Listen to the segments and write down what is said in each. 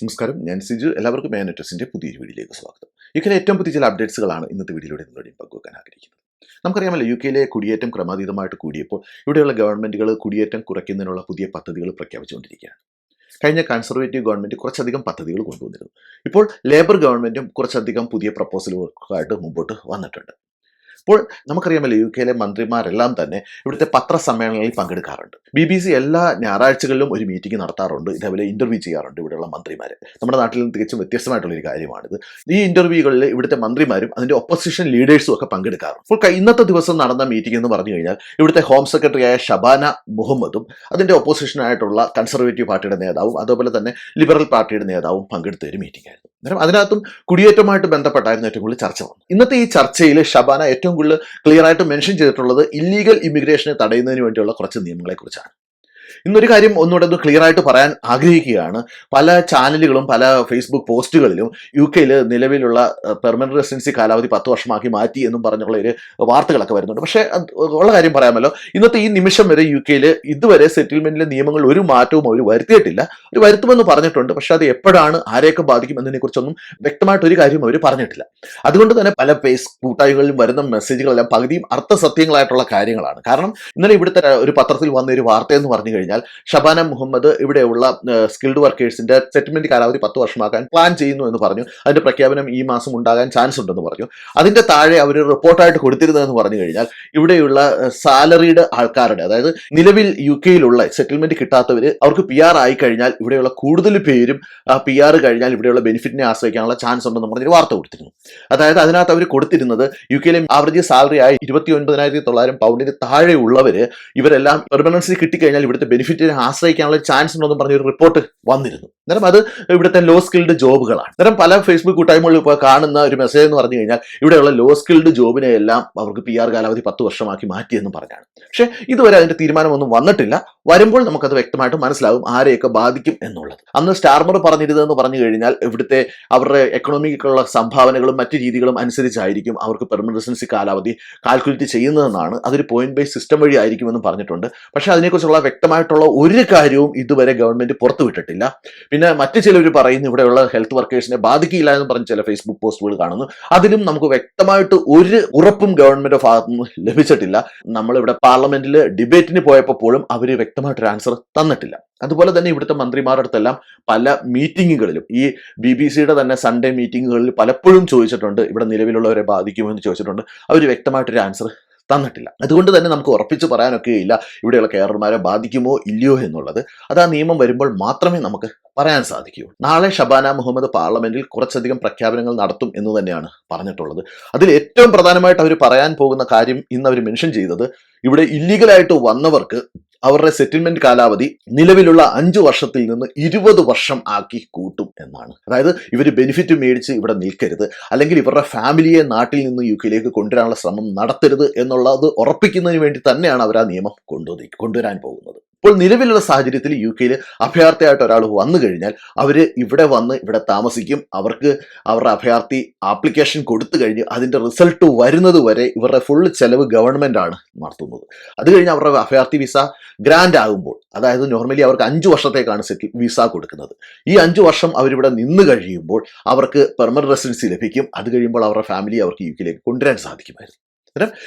നമസ്കാരം ഞാൻ സിജു. എല്ലാവർക്കും മേ നെറ്റസിന്റെ പുതിയൊരു വീഡിയോയിലേക്ക് സ്വാഗതം. യു കെയിലെ ഏറ്റവും പുതിയ ചില അപ്ഡേറ്റ്സുകളാണ് ഇന്നത്തെ വീഡിയോയിലൂടെ നിങ്ങളോട് പങ്കുവെക്കാൻ ആഗ്രഹിക്കുന്നത്. നമുക്കറിയാമല്ലോ യു കെയിലെ കുടിയേറ്റം ക്രമാതീതമായിട്ട് കൂടിയപ്പോൾ ഇവിടെയുള്ള ഗവൺമെന്റുകൾ കുടിയേറ്റം കുറയ്ക്കുന്നതിനുള്ള പുതിയ പദ്ധതികൾ പ്രഖ്യാപിച്ചുകൊണ്ടിരിക്കുകയാണ്. കഴിഞ്ഞ കൺസർവേറ്റീവ് ഗവൺമെന്റ് കുറച്ചധികം പദ്ധതികൾ കൊണ്ടുവന്നിരുന്നു. ഇപ്പോൾ ലേബർ ഗവൺമെന്റും കുറച്ചധികം പുതിയ പ്രപ്പോസലുകൾക്കായിട്ട് മുമ്പോട്ട് വന്നിട്ടുണ്ട്. ഇപ്പോൾ നമുക്കറിയാമല്ലോ യു കെയിലെ മന്ത്രിമാരെല്ലാം തന്നെ ഇവിടുത്തെ പത്രസമ്മേളനങ്ങളിൽ പങ്കെടുക്കാറുണ്ട്. ബി ബി സി എല്ലാ ഞായറാഴ്ചകളിലും ഒരു മീറ്റിംഗ് നടത്താറുണ്ട് ഇതേപോലെ ഇന്റർവ്യൂ ചെയ്യാറുണ്ട് ഇവിടെയുള്ള മന്ത്രിമാരെ. നമ്മുടെ നാട്ടിൽ നിന്ന് തികച്ചും വ്യത്യസ്തമായിട്ടുള്ള ഒരു കാര്യമാണിത്. ഈ ഇന്റർവ്യൂകളിൽ ഇവിടുത്തെ മന്ത്രിമാരും അതിന്റെ ഒപ്പോസിഷൻ ലീഡേഴ്സും ഒക്കെ പങ്കെടുക്കാറുണ്ട്. അപ്പോൾ ഇന്നത്തെ ദിവസം നടന്ന മീറ്റിംഗ് എന്ന് പറഞ്ഞു കഴിഞ്ഞാൽ ഇവിടുത്തെ ഹോം സെക്രട്ടറിയായ ഷബാന മുഹമ്മദും അതിന്റെ ഒപ്പോസിഷനായിട്ടുള്ള കൺസർവേറ്റീവ് പാർട്ടിയുടെ നേതാവും അതുപോലെ തന്നെ ലിബറൽ പാർട്ടിയുടെ നേതാവും പങ്കെടുത്ത ഒരു മീറ്റിംഗ് ആയിരുന്നു. അതിനകത്തും കുടിയേറ്റമായിട്ട് ബന്ധപ്പെട്ടായിരുന്നു ഏറ്റവും കൂടുതൽ ചർച്ച വന്നത്. ഇന്നത്തെ ഈ ചർച്ചയിൽ ഷബാന ഏറ്റവും കൂടുതൽ ക്ലിയർ ആയിട്ട് മെൻഷൻ ചെയ്തിട്ടുള്ളത് ഇല്ലീഗൽ ഇമിഗ്രേഷനെ തടയുന്നതിന് വേണ്ടിയുള്ള കുറച്ച് നിയമങ്ങളെ കുറിച്ചാണ് ഇന്നൊരു കാര്യം ഒന്നുകൂടെ ഒന്ന് ക്ലിയർ ആയിട്ട് പറയാൻ ആഗ്രഹിക്കുകയാണ്. പല ചാനലുകളും പല ഫേസ്ബുക്ക് പോസ്റ്റുകളിലും യു കെയിൽ നിലവിലുള്ള പെർമനന്റ് റെസിഡൻസി കാലാവധി പത്ത് വർഷമാക്കി മാറ്റി എന്നും പറഞ്ഞുള്ള ഒരു വാർത്തകളൊക്കെ വരുന്നുണ്ട്. പക്ഷേ ഉള്ള കാര്യം പറയാമല്ലോ. ഇന്നത്തെ ഈ നിമിഷം വരെ യു കെയിൽ ഇതുവരെ സെറ്റിൽമെന്റിലെ നിയമങ്ങൾ ഒരു മാറ്റവും അവർ വരുത്തിയിട്ടില്ല. അവർ വരുത്തുമെന്ന് പറഞ്ഞിട്ടുണ്ട്. പക്ഷെ അത് എപ്പോഴാണ് ആരെയൊക്കെ ബാധിക്കും എന്നതിനെ കുറിച്ചൊന്നും വ്യക്തമായിട്ട് ഒരു കാര്യം അവർ പറഞ്ഞിട്ടില്ല. അതുകൊണ്ട് തന്നെ പല ഫേസ് കൂട്ടായ്മകളിലും വരുന്ന മെസ്സേജുകളെല്ലാം പകുതിയും അർത്ഥസത്യങ്ങളായിട്ടുള്ള കാര്യങ്ങളാണ്. കാരണം ഇന്നലെ ഇവിടുത്തെ ഒരു പത്രത്തിൽ വന്ന ഒരു വാർത്ത എന്ന് പറഞ്ഞു കഴിഞ്ഞാൽ ഷബാന മുഹമ്മദ് ഇവിടെയുള്ള സ്കിൽഡ് വർക്കേഴ്സിന്റെ സെറ്റിൽമെന്റ് കാലാവധി പത്ത് വർഷമാക്കാൻ പ്ലാൻ ചെയ്യുന്നു എന്ന് പറഞ്ഞു. അതിന്റെ പ്രഖ്യാപനം ഈ മാസം ഉണ്ടാകാൻ ചാൻസ് ഉണ്ടെന്ന് പറഞ്ഞു. അതിന്റെ താഴെ അവർ റിപ്പോർട്ടായിട്ട് കൊടുത്തിരുന്നതെന്ന് പറഞ്ഞു കഴിഞ്ഞാൽ ഇവിടെയുള്ള സാലറീഡ് ആൾക്കാരുടെ അതായത് നിലവിൽ യു കെയിലുള്ള സെറ്റിൽമെന്റ് കിട്ടാത്തവര് അവർക്ക് പി ആർ ആയി കഴിഞ്ഞാൽ ഇവിടെയുള്ള കൂടുതൽ പേരും പി ആർ കഴിഞ്ഞാൽ ഇവിടെയുള്ള ബെനിഫിറ്റിനെ ആശ്രയിക്കാനുള്ള ചാൻസ് ഉണ്ടെന്ന് പറഞ്ഞൊരു വാർത്ത കൊടുത്തിരുന്നു. അതായത് അതിനകത്ത് അവർ കൊടുത്തിരുന്നത് യു കെയിലെ ആവറേജ് സാലറി ആയി ഇരുപത്തി ഒൻപതിനായിരത്തി തൊള്ളായിരം പൗണ്ടിന് താഴെയുള്ളവര് ഇവരെല്ലാം പെർമനൻസി കിട്ടിക്കഴിഞ്ഞാൽ ഇവിടുത്തെ ബെനിഫിറ്റിനെ ആശ്രയിക്കാനുള്ള ചാൻസ് ഉണ്ടെന്ന് പറഞ്ഞൊരു റിപ്പോർട്ട് വന്നിരുന്നു. അന്നേരം അത് ഇവിടുത്തെ ലോ സ്കിൽഡ് ജോബുകളാണ് അന്നേരം പല ഫേസ്ബുക്ക് കൂട്ടായ്മകളിൽ ഇപ്പോൾ കാണുന്ന ഒരു മെസ്സേജ് എന്ന് പറഞ്ഞു കഴിഞ്ഞാൽ ഇവിടെയുള്ള ലോ സ്കിൽഡ് ജോബിനെ എല്ലാം അവർക്ക് പി ആർ കാലാവധി പത്ത് വർഷമാക്കി മാറ്റിയെന്ന് പറഞ്ഞാണ്. പക്ഷേ ഇതുവരെ അതിന്റെ തീരുമാനമൊന്നും വന്നിട്ടില്ല. വരുമ്പോൾ നമുക്കത് വ്യക്തമായിട്ട് മനസ്സിലാകും ആരെയൊക്കെ ബാധിക്കും എന്നുള്ളത്. അന്ന് സ്റ്റാർമർ പറഞ്ഞിരുന്നതെന്ന് പറഞ്ഞു കഴിഞ്ഞാൽ ഇവിടുത്തെ അവരുടെ എക്കണോമിക്കുള്ള സംഭാവനകളും മറ്റു രീതികളും അനുസരിച്ചായിരിക്കും അവർക്ക് പെർമനന്റ് റെസിഡൻസി കാലാവധി കാൽക്കുലേറ്റ് ചെയ്യുന്നതെന്നാണ്. അതൊരു പോയിന്റ് ബേസ് സിസ്റ്റം വഴി ആയിരിക്കുമെന്ന് പറഞ്ഞിട്ടുണ്ട്. പക്ഷേ അതിനെക്കുറിച്ചുള്ള വ്യക്തമായിട്ടുള്ള ഒരു കാര്യവും ഇതുവരെ ഗവൺമെന്റ് പുറത്തുവിട്ടിട്ടില്ല. പിന്നെ മറ്റു ചിലർ പറയുന്നു ഇവിടെയുള്ള ഹെൽത്ത് വർക്കേഴ്സിനെ ബാധിക്കില്ല എന്ന് പറഞ്ഞ ചില ഫേസ്ബുക്ക് പോസ്റ്റുകൾ കാണുന്നു. അതിലും നമുക്ക് വ്യക്തമായിട്ട് ഒരു ഉറപ്പും ഗവൺമെന്റ് ഭാഗത്തുനിന്ന് ലഭിച്ചിട്ടില്ല. നമ്മളിവിടെ പാർലമെന്റിൽ ഡിബേറ്റിന് പോയപ്പോൾ പോലും അവർ വ്യക്തമായിട്ടൊരു ആൻസർ തന്നിട്ടില്ല. അതുപോലെ തന്നെ ഇവിടുത്തെ മന്ത്രിമാരുടെ അടുത്തെല്ലാം പല മീറ്റിങ്ങുകളിലും ഈ ബി ബി സിയുടെ തന്നെ സൺഡേ മീറ്റിങ്ങുകളിൽ പലപ്പോഴും ചോദിച്ചിട്ടുണ്ട് ഇവിടെ നിലവിലുള്ളവരെ ബാധിക്കുമെന്ന് ചോദിച്ചിട്ടുണ്ട്. അവർ വ്യക്തമായിട്ടൊരു ആൻസർ തന്നിട്ടില്ല. അതുകൊണ്ട് തന്നെ നമുക്ക് ഉറപ്പിച്ച് പറയാനൊക്കെ ഇല്ല ഇവിടെയുള്ള കേരളമാരെ ബാധിക്കുമോ ഇല്ലയോ എന്നുള്ളത്. അത് ആ നിയമം വരുമ്പോൾ മാത്രമേ നമുക്ക് പറയാൻ സാധിക്കൂ. നാളെ ഷബാന മുഹമ്മദ് പാർലമെന്റിൽ കുറച്ചധികം പ്രഖ്യാപനങ്ങൾ നടത്തും എന്ന് തന്നെയാണ് പറഞ്ഞിട്ടുള്ളത്. അതിൽ ഏറ്റവും പ്രധാനമായിട്ട് അവർ പറയാൻ പോകുന്ന കാര്യം ഇന്ന് അവർ മെൻഷൻ ചെയ്തത് ഇവിടെ ഇല്ലീഗലായിട്ട് വന്നവർക്ക് അവരുടെ സെറ്റിൽമെന്റ് കാലാവധി നിലവിലുള്ള അഞ്ചു വർഷത്തിൽ നിന്ന് ഇരുപത് വർഷം ആക്കി കൂട്ടും എന്നാണ്. അതായത് ഇവർ ബെനിഫിറ്റ് മേടിച്ച് ഇവിടെ നിൽക്കരുത്. അല്ലെങ്കിൽ ഇവരുടെ ഫാമിലിയെ നാട്ടിൽ നിന്ന് യു കെയിലേക്ക് കൊണ്ടുവരാനുള്ള ശ്രമം നടത്തരുത് എന്നുള്ളത് ഉറപ്പിക്കുന്നതിന് വേണ്ടി തന്നെയാണ് അവർ ആ നിയമം കൊണ്ടുവന്നി കൊണ്ടുവരാൻ പോകുന്നത്. ഇപ്പോൾ നിലവിലുള്ള സാഹചര്യത്തിൽ യു കെയിൽ അഭയാർത്ഥിയായിട്ട് ഒരാൾ വന്നു കഴിഞ്ഞാൽ അവർ ഇവിടെ വന്ന് ഇവിടെ താമസിക്കും. അവർക്ക് അവരുടെ അഭയാർത്ഥി ആപ്ലിക്കേഷൻ കൊടുത്തു കഴിഞ്ഞ് അതിന്റെ റിസൾട്ട് വരുന്നത് വരെ ഇവരുടെ ഫുൾ ചെലവ് ഗവൺമെന്റ് ആണ് നടത്തുന്നത് അത് കഴിഞ്ഞ് അവരുടെ അഭയാർത്ഥി വിസ ഗ്രാൻഡ് ആകുമ്പോൾ അതായത് നോർമലി അവർക്ക് അഞ്ച് വർഷത്തേക്കാണ് സെറ്റിൽ വിസ കൊടുക്കുന്നത്. ഈ അഞ്ച് വർഷം അവരിവിടെ നിന്ന് കഴിയുമ്പോൾ അവർക്ക് പെർമനന്റ് റെസിഡൻസി ലഭിക്കും. അത് കഴിയുമ്പോൾ അവരുടെ ഫാമിലി അവർക്ക് യു കെയിലേക്ക് കൊണ്ടുവരാൻ സാധിക്കുമായിരുന്നു.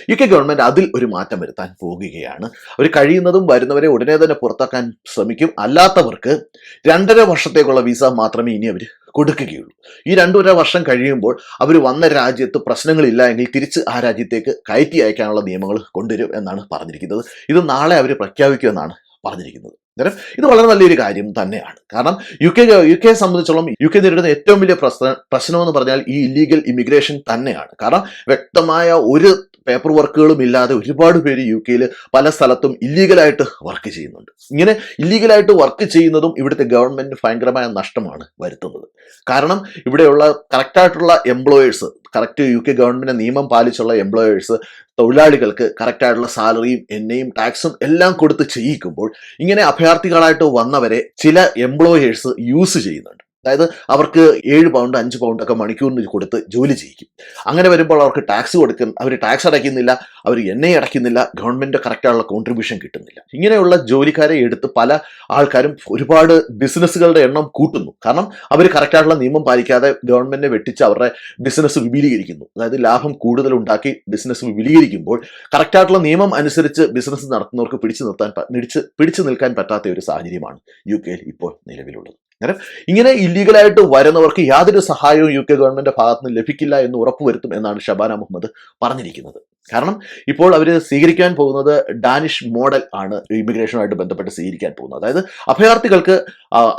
യു കെ ഗവൺമെന്റ് അതിൽ ഒരു മാറ്റം വരുത്താൻ പോകുകയാണ്. അവർ കഴിയുന്നതും വരുന്നവരെ ഉടനെ തന്നെ പുറത്താക്കാൻ ശ്രമിക്കും. അല്ലാത്തവർക്ക് രണ്ടര വർഷത്തേക്കുള്ള വിസ മാത്രമേ ഇനി അവർ കൊടുക്കുകയുള്ളൂ. ഈ രണ്ടര വർഷം കഴിയുമ്പോൾ അവർ വന്ന രാജ്യത്ത് പ്രശ്നങ്ങളില്ല എങ്കിൽ തിരിച്ച് ആ രാജ്യത്തേക്ക് കയറ്റി അയക്കാനുള്ള നിയമങ്ങൾ കൊണ്ടുവരും എന്നാണ് പറഞ്ഞിരിക്കുന്നത്. ഇത് നാളെ അവർ പ്രഖ്യാപിക്കുമെന്നാണ് പറഞ്ഞിരിക്കുന്നത്. അന്നേരം ഇത് വളരെ നല്ലൊരു കാര്യം തന്നെയാണ്. കാരണം യു കെ യു കെയെ സംബന്ധിച്ചോളം യു കെ നേരിടുന്ന ഏറ്റവും വലിയ പ്രശ്ന പ്രശ്നമെന്ന് പറഞ്ഞാൽ ഈ ഇല്ലീഗൽ ഇമിഗ്രേഷൻ തന്നെയാണ്. കാരണം വ്യക്തമായ ഒരു പേപ്പർ വർക്കുകളും ഇല്ലാതെ ഒരുപാട് പേര് യു കെയിൽ പല സ്ഥലത്തും ഇല്ലീഗലായിട്ട് വർക്ക് ചെയ്യുന്നുണ്ട്. ഇങ്ങനെ ഇല്ലീഗലായിട്ട് വർക്ക് ചെയ്യുന്നതും ഇവിടുത്തെ ഗവൺമെന്റ് ഭയങ്കരമായ നഷ്ടമാണ് വരുത്തുന്നത്. കാരണം ഇവിടെയുള്ള കറക്റ്റായിട്ടുള്ള employers correct U K government നിയമം പാലിച്ചുള്ള എംപ്ലോയേഴ്സ് തൊഴിലാളികൾക്ക് കറക്റ്റായിട്ടുള്ള സാലറിയും എണ്ണയും ടാക്സും എല്ലാം കൊടുത്ത് ചെയ്യിക്കുമ്പോൾ ഇങ്ങനെ അഭയാർത്ഥികളായിട്ട് വന്നവരെ ചില എംപ്ലോയേഴ്സ് യൂസ് ചെയ്യുന്നുണ്ട്. അതായത് അവർക്ക് ഏഴ് പൗണ്ട് അഞ്ച് പൗണ്ട് ഒക്കെ മണിക്കൂറിന് കൊടുത്ത് ജോലി ചെയ്യിക്കും. അങ്ങനെ വരുമ്പോൾ അവർക്ക് ടാക്സ് കൊടുക്കും. അവർ ടാക്സ് അടയ്ക്കുന്നില്ല. അവർ എണ്ണ അടയ്ക്കുന്നില്ല. ഗവൺമെന്റ് കറക്റ്റായുള്ള കോൺട്രിബ്യൂഷൻ കിട്ടുന്നില്ല. ഇങ്ങനെയുള്ള ജോലിക്കാരെ എടുത്ത് പല ആൾക്കാരും ഒരുപാട് ബിസിനസ്സുകളുടെ എണ്ണം കൂട്ടുന്നു. കാരണം അവർ കറക്റ്റായിട്ടുള്ള നിയമം പാലിക്കാതെ ഗവൺമെന്റിനെ വെട്ടിച്ച് അവരുടെ ബിസിനസ് വിപുലീകരിക്കുന്നു. അതായത് ലാഭം കൂടുതൽ ഉണ്ടാക്കി ബിസിനസ് വിപുലീകരിക്കുമ്പോൾ കറക്റ്റായിട്ടുള്ള നിയമം അനുസരിച്ച് ബിസിനസ് നടത്തുന്നവർക്ക് പിടിച്ചു നിർത്താൻ പിടിച്ച് പിടിച്ചു നിൽക്കാൻ പറ്റാത്ത ഒരു സാഹചര്യമാണ് യു കെയിൽ ഇപ്പോൾ നിലവിലുള്ളത്. അന്നേരം ഇങ്ങനെ ഇല്ലീഗലായിട്ട് വരുന്നവർക്ക് യാതൊരു സഹായവും യു കെ ഗവൺമെന്റ് ഭാഗത്ത് നിന്ന് ലഭിക്കില്ല എന്ന് ഉറപ്പുവരുത്തും എന്നാണ് ഷബാന മുഹമ്മദ് പറഞ്ഞിരിക്കുന്നത്. കാരണം ഇപ്പോൾ അവർ സ്വീകരിക്കാൻ പോകുന്നത് ഡാനിഷ് മോഡൽ ആണ് ഇമിഗ്രേഷനുമായിട്ട് ബന്ധപ്പെട്ട് സ്വീകരിക്കാൻ പോകുന്നത്. അതായത് അഭയാർത്ഥികൾക്ക്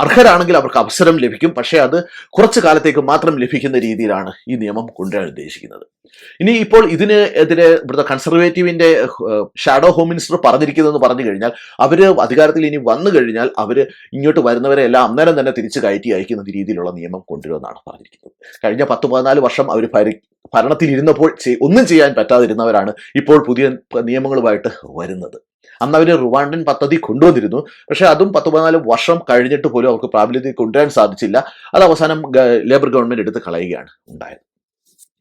അർഹരാണെങ്കിൽ അവർക്ക് അവസരം ലഭിക്കും. പക്ഷേ അത് കുറച്ചു കാലത്തേക്ക് മാത്രം ലഭിക്കുന്ന രീതിയിലാണ് ഈ നിയമം കൊണ്ടുവരാൻ ഉദ്ദേശിക്കുന്നത്. ഇനി ഇപ്പോൾ ഇതിന് എതിരെ ഇവിടുത്തെ കൺസർവേറ്റീവിന്റെ ഷാഡോ ഹോം മിനിസ്റ്റർ പറഞ്ഞിരിക്കുന്നതെന്ന് പറഞ്ഞു കഴിഞ്ഞാൽ അവർ അധികാരത്തിൽ ഇനി വന്നു കഴിഞ്ഞാൽ അവർ ഇങ്ങോട്ട് വരുന്നവരെ എല്ലാം അന്നേരം തന്നെ തിരിച്ചു കയറ്റി അയക്കുന്ന രീതിയിലുള്ള നിയമം കൊണ്ടുവരുമെന്നാണ് പറഞ്ഞിരിക്കുന്നത്. കഴിഞ്ഞ പത്ത് പതിനാല് വർഷം അവർ ഭരി ഭരണത്തിൽ ഇരുന്നപ്പോൾ ഒന്നും ചെയ്യാൻ പറ്റാതിരുന്നവരാണ് ഇപ്പോൾ പുതിയ നിയമങ്ങളുമായിട്ട് വരുന്നത്. അന്ന് അവർ റുവാണ്ടൻ പദ്ധതി കൊണ്ടുവന്നിരുന്നു. പക്ഷേ അതും പത്ത് പതിനാല് വർഷം കഴിഞ്ഞിട്ട് പോലും അവർക്ക് പ്രാബല്യത്തിൽ കൊണ്ടുവരാൻ സാധിച്ചില്ല. അത് അവസാനം ലേബർ ഗവൺമെന്റ് എടുത്ത് കളയുകയാണ് ഉണ്ടായത്.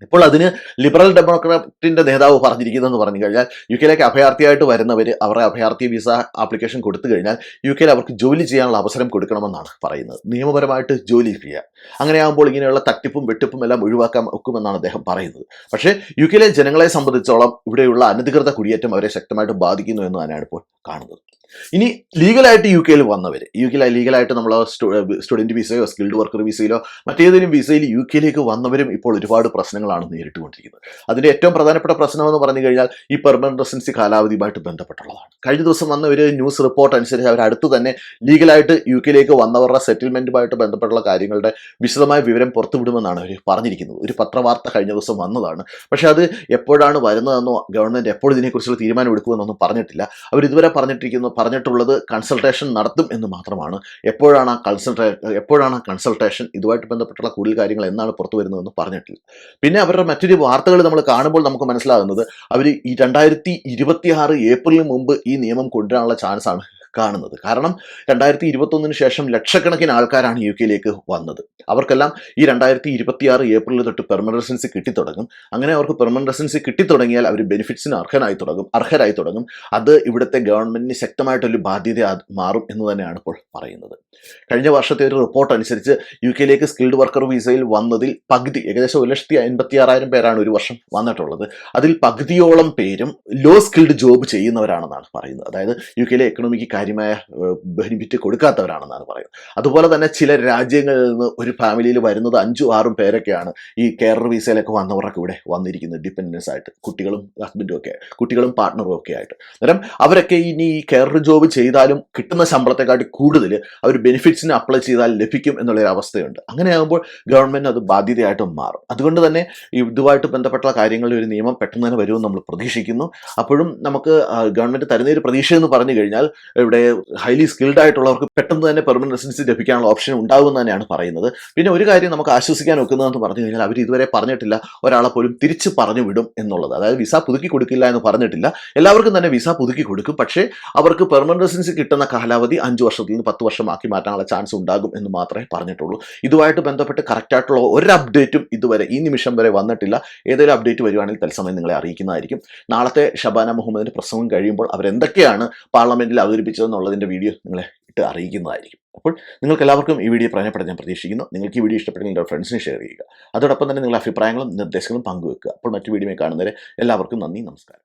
ഇപ്പോൾ അതിന് ലിബറൽ ഡെമോക്രാറ്റിന്റെ നേതാവ് പറഞ്ഞിരിക്കുന്നതെന്ന് പറഞ്ഞു കഴിഞ്ഞാൽ യു കെയിലേക്ക് അഭയാർത്ഥിയായിട്ട് വരുന്നവർ അവരുടെ അഭയാർത്ഥി വിസ ആപ്ലിക്കേഷൻ കൊടുത്തു കഴിഞ്ഞാൽ യു കെയിൽ അവർക്ക് ജോലി ചെയ്യാനുള്ള അവസരം കൊടുക്കണമെന്നാണ് പറയുന്നത്. നിയമപരമായിട്ട് ജോലി ചെയ്യുക അങ്ങനെയാകുമ്പോൾ ഇങ്ങനെയുള്ള തട്ടിപ്പും വെട്ടിപ്പും എല്ലാം ഒഴിവാക്കാൻ ഒക്കുമെന്നാണ് അദ്ദേഹം പറയുന്നത്. പക്ഷേ യു കെയിലെ ജനങ്ങളെ സംബന്ധിച്ചോളം ഇവിടെയുള്ള അനധികൃത കുടിയേറ്റം അവരെ ശക്തമായിട്ട് ബാധിക്കുന്നു എന്ന് തന്നെയാണ് ഇപ്പോൾ കാണുന്നത്. ഇനി ലീഗലായിട്ട് യു കെയിൽ വന്നവർ യു കെയിൽ ലീഗലായിട്ട് നമ്മൾ സ്റ്റുഡന്റ് വിസയോ സ്കിൽഡ് വർക്കർ വിസയിലോ മറ്റേതെങ്കിലും വിസയിൽ യു കെയിലേക്ക് വന്നവരും ഇപ്പോൾ ഒരുപാട് പ്രശ്നങ്ങളാണ് നേരിട്ടുകൊണ്ടിരിക്കുന്നത്. അതിന്റെ ഏറ്റവും പ്രധാനപ്പെട്ട പ്രശ്നം എന്ന് പറഞ്ഞു കഴിഞ്ഞാൽ ഈ പെർമനന്റ് റെസിഡൻസി കാലാവധിയുമായിട്ട് ബന്ധപ്പെട്ടുള്ളതാണ്. കഴിഞ്ഞ ദിവസം വന്ന ഒരു ന്യൂസ് റിപ്പോർട്ട് അനുസരിച്ച് അവർ അടുത്ത് തന്നെ ലീഗലായിട്ട് യു കെയിലേക്ക് വന്നവരുടെ സെറ്റിൽമെന്റുമായിട്ട് ബന്ധപ്പെട്ടുള്ള കാര്യങ്ങളുടെ വിശദമായ വിവരം പുറത്തുവിടുമെന്നാണ് അവർ പറഞ്ഞിരിക്കുന്നത്. ഒരു പത്രവാർത്ത കഴിഞ്ഞ ദിവസം വന്നതാണ്. പക്ഷേ അത് എപ്പോഴാണ് വരുന്നതെന്നോ ഗവൺമെന്റ് എപ്പോൾ ഇതിനെക്കുറിച്ചുള്ള തീരുമാനം എടുക്കുമെന്നൊന്നും പറഞ്ഞിട്ടില്ല. അവർ ഇതുവരെ പറഞ്ഞിട്ടിരിക്കുന്നു പറഞ്ഞിട്ടുള്ളത് കൺസൾട്ടേഷൻ നടത്തും എന്ന് മാത്രമാണ്. എപ്പോഴാണ് ആ കൺസൾട്ടേ എപ്പോഴാണ് ആ കൺസൾട്ടേഷൻ ഇതുമായിട്ട് ബന്ധപ്പെട്ടുള്ള കൂടുതൽ കാര്യങ്ങൾ എന്നാണ് പുറത്തു വരുന്നതെന്ന് പറഞ്ഞിട്ടില്ല. പിന്നെ അവരുടെ മറ്റൊരു വാർത്തകൾ നമ്മൾ കാണുമ്പോൾ നമുക്ക് മനസ്സിലാകുന്നത് അവർ ഈ രണ്ടായിരത്തി ഇരുപത്തി ആറ് ഏപ്രിലിന് മുമ്പ് ഈ നിയമം കൊണ്ടുവരാനുള്ള ചാൻസാണ് കാണുന്നത്. കാരണം രണ്ടായിരത്തി ഇരുപത്തൊന്നിന് ശേഷം ലക്ഷക്കണക്കിന് ആൾക്കാരാണ് യു കെയിലേക്ക് വന്നത്. അവർക്കെല്ലാം ഈ രണ്ടായിരത്തി ഇരുപത്തി ആറ് ഏപ്രിൽ തൊട്ട് പെർമനന്റ് റെസിഡൻസി കിട്ടിത്തുടങ്ങും. അങ്ങനെ അവർക്ക് പെർമനന്റ് റെസിഡൻസി കിട്ടിത്തുടങ്ങിയാൽ അവർ ബെനിഫിറ്റ്സിന് അർഹനായി തുടങ്ങും അർഹരായി തുടങ്ങും. അത് ഇവിടുത്തെ ഗവൺമെന്റിന് ശക്തമായിട്ടൊരു ബാധ്യത മാറും എന്ന് തന്നെയാണ് ഇപ്പോൾ പറയുന്നത്. കഴിഞ്ഞ വർഷത്തെ ഒരു റിപ്പോർട്ട് അനുസരിച്ച് യു കെയിലേക്ക് സ്കിൽഡ് വർക്കർ വിസയിൽ വന്നതിൽ പകുതി ഏകദേശം ഒരു ലക്ഷത്തി അൻപത്തി ആറായിരം പേരാണ് ഒരു വർഷം വന്നിട്ടുള്ളത്. അതിൽ പകുതിയോളം പേരും ലോ സ്കിൽഡ് ജോബ് ചെയ്യുന്നവരാണെന്നാണ് പറയുന്നത്. അതായത് യു കെയിലെ എക്കണോമിക്ക് കാര്യമായ ബെനിഫിറ്റ് കൊടുക്കാത്തവരാണെന്നാണ് പറയുന്നത്. അതുപോലെ തന്നെ ചില രാജ്യങ്ങളിൽ നിന്ന് ഒരു ഫാമിലിയിൽ വരുന്നത് അഞ്ചും ആറും പേരൊക്കെയാണ് ഈ കെയർ വിസയിലൊക്കെ വന്നവരൊക്കെ ഇവിടെ വന്നിരിക്കുന്നത്. ഡിപ്പെൻഡൻസ് ആയിട്ട്. കുട്ടികളും ഹസ്ബൻഡും ഒക്കെ കുട്ടികളും പാർട്ട്ണറും ഒക്കെ ആയിട്ട്. അന്നേരം അവരൊക്കെ ഇനി ഈ കെയർ ജോബ് ചെയ്താലും കിട്ടുന്ന ശമ്പളത്തെക്കാട്ടി കൂടുതൽ അവർ ബെനിഫിറ്റ്സിന് അപ്ലൈ ചെയ്താൽ ലഭിക്കും എന്നുള്ളൊരു അവസ്ഥയുണ്ട്. അങ്ങനെയാകുമ്പോൾ ഗവൺമെന്റ് അത് ബാധ്യതയായിട്ട് മാറും. അതുകൊണ്ട് തന്നെ ഇതുമായിട്ട് ബന്ധപ്പെട്ട കാര്യങ്ങളിൽ ഒരു നിയമം പെട്ടെന്ന് തന്നെ വരുമെന്ന് നമ്മൾ പ്രതീക്ഷിക്കുന്നു. അപ്പോഴും നമുക്ക് ഗവൺമെന്റ് തരുന്ന ഒരു പ്രതീക്ഷ എന്ന് പറഞ്ഞു കഴിഞ്ഞാൽ ഇവിടെ ഹൈലി സ്കിൽഡ് ആയിട്ടുള്ളവർക്ക് പെട്ടെന്ന് തന്നെ പെർമനന്റ് റെസിഡൻസി ലഭിക്കാനുള്ള ഓപ്ഷൻ ഉണ്ടാകുമെന്ന് തന്നെയാണ് പറയുന്നത്. പിന്നെ ഒരു കാര്യം നമുക്ക് ആശ്വസിക്കാൻ ഒക്കുന്നതെന്ന് പറഞ്ഞു കഴിഞ്ഞാൽ അവർ ഇതുവരെ പറഞ്ഞിട്ടില്ല ഒരാളെ പോലും തിരിച്ച് പറഞ്ഞു വിടും എന്നുള്ളത്. അതായത് വിസ പുതുക്കി കൊടുക്കില്ല എന്ന് പറഞ്ഞിട്ടില്ല. എല്ലാവർക്കും തന്നെ വിസ പുതുക്കി കൊടുക്കും. പക്ഷേ അവർക്ക് പെർമനന്റ് റെസിഡൻസി കിട്ടുന്ന കാലാവധി അഞ്ച് വർഷത്തിൽ നിന്ന് പത്ത് വർഷമാക്കി മാറ്റാനുള്ള ചാൻസ് ഉണ്ടാകും എന്ന് മാത്രമേ പറഞ്ഞിട്ടുള്ളൂ. ഇതുമായിട്ട് ബന്ധപ്പെട്ട് കറക്റ്റായിട്ടുള്ള ഒരു അപ്ഡേറ്റും ഇതുവരെ ഈ നിമിഷം വരെ വന്നിട്ടില്ല. ഏതെങ്കിലും അപ്ഡേറ്റ് വരുവാണെങ്കിൽ തത്സമയം നിങ്ങളെ അറിയിക്കുന്നതായിരിക്കും. നാളത്തെ ഷബാന മുഹമ്മദിന്റെ പ്രസംഗം കഴിയുമ്പോൾ അവരെന്തൊക്കെയാണ് പാർലമെന്റിൽ അവതരിപ്പിച്ചതെന്നുള്ളതിന്റെ വീഡിയോ നിങ്ങളെ ഇട്ട് അറിയിക്കുന്നതായിരിക്കും. അപ്പോൾ നിങ്ങൾക്ക് എല്ലാവർക്കും ഈ വീഡിയോ പ്രയോജനപ്പെടാൻ ഞാൻ പ്രതീക്ഷിക്കുന്നു. നിങ്ങൾക്ക് ഈ വീഡിയോ ഇഷ്ടപ്പെട്ടെങ്കിൽ നിങ്ങളുടെ ഫ്രണ്ട്സിന് ഷെയർ ചെയ്യുക. അതോടൊപ്പം തന്നെ നിങ്ങളുടെ അഭിപ്രായങ്ങളും നിർദ്ദേശങ്ങളും പങ്കുവെക്കുക. അപ്പോൾ മറ്റു വീഡിയോ കാണുന്നവരെ എല്ലാവർക്കും നന്ദി നമസ്കാരം.